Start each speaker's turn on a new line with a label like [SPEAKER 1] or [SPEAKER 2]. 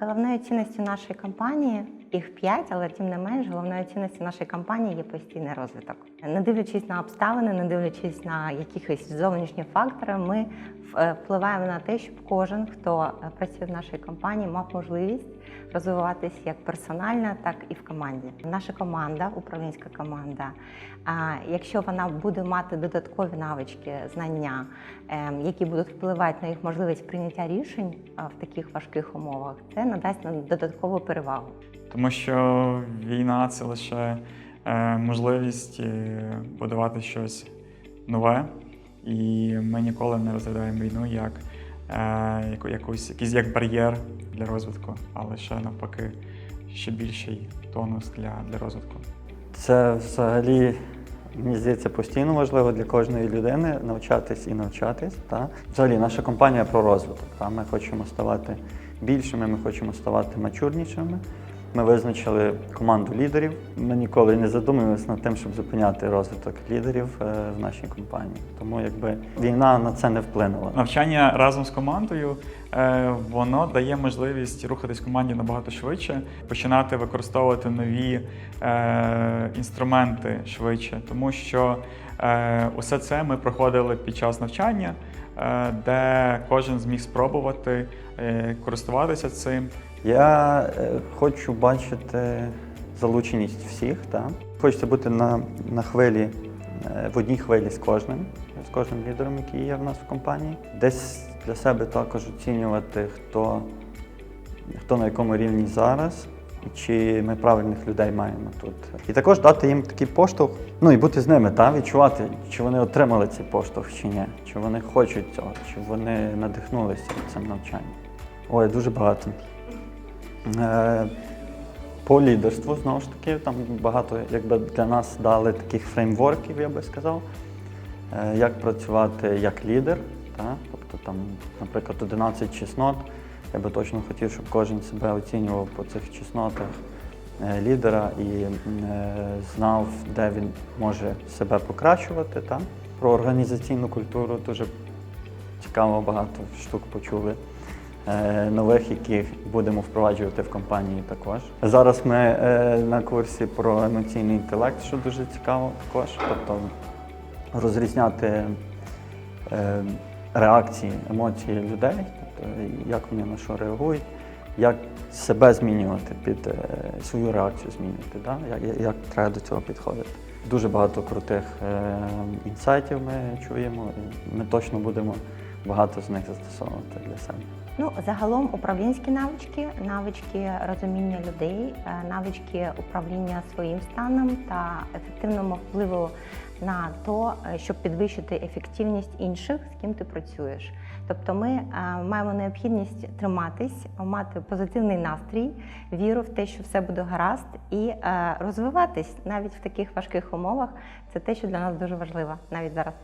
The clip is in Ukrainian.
[SPEAKER 1] Головною цінністю нашої компанії їх п'ять, але тим не менш, головною цінністю нашої компанії є постійний розвиток. Не дивлячись на обставини, не дивлячись на якісь зовнішні фактори, ми е, впливаємо на те, щоб кожен, хто е, працює в нашій компанії, мав можливість розвиватися як персонально, так і в команді. Наша команда, управлінська команда, якщо вона буде мати додаткові навички, знання, ем, які будуть впливати на їх можливість прийняття рішень в таких важких умовах, це надасть нам додаткову перевагу.
[SPEAKER 2] Тому що війна це лише е, можливість е, будувати щось нове, і ми ніколи не розглядаємо війну як е, якусь, якийсь як бар'єр для розвитку, а лише навпаки ще більший тонус для, для розвитку.
[SPEAKER 3] Це взагалі, мені здається, постійно важливо для кожної людини навчатись і навчатись. Та? Взагалі, наша компанія про розвиток. Та? Ми хочемо ставати більшими, ми хочемо ставати мачурнішими. Ми визначили команду лідерів. Ми ніколи не задумуємося над тим, щоб зупиняти розвиток лідерів е, в нашій компанії. Тому якби війна на це не вплинула.
[SPEAKER 2] Навчання разом з командою воно дає можливість рухатись команді набагато швидше, починати використовувати нові е, інструменти швидше, тому що е, усе це ми проходили під час навчання, е, де кожен зміг спробувати е, користуватися цим.
[SPEAKER 3] Я е, хочу бачити залученість всіх. Та? Хочеться бути на, на хвилі, е, в одній хвилі з кожним, з кожним лідером, який є в нас в компанії. Десь для себе також оцінювати, хто, хто на якому рівні зараз. Чи ми правильних людей маємо тут. І також дати їм такий поштовх, ну і бути з ними, та, відчувати, чи вони отримали цей поштовх чи ні, чи вони хочуть цього, чи вони надихнулися цим навчанням. Ой, дуже багато. Е, По лідерству, знову ж таки, там багато якби для нас дали таких фреймворків, я би сказав, Е, як працювати як лідер. Та? Тобто, там, наприклад, 11 чеснот. Я би точно хотів, щоб кожен себе оцінював по цих чеснотах е, лідера і е, знав, де він може себе покращувати. Та? Про організаційну культуру дуже цікаво багато штук почули е, нових, яких будемо впроваджувати в компанії також. Зараз ми на курсі про емоційний інтелект, що дуже цікаво також. Тобто розрізняти реакції, емоції людей, тобто як вони на що реагують, як себе змінювати під е, свою реакцію змінювати, да? як, як треба до цього підходити. Дуже багато крутих е, інсайтів ми чуємо, ми точно будемо багато з них застосовувати для себе.
[SPEAKER 1] Ну, загалом управлінські навички, навички розуміння людей, е, навички управління своїм станом та ефективному впливу на то, е, щоб підвищити ефективність інших, з ким ти працюєш. Тобто ми е, маємо необхідність триматись, мати позитивний настрій, віру в те, що все буде гаразд, і е, розвиватись навіть в таких важких умовах. Це те, що для нас дуже важливо навіть зараз.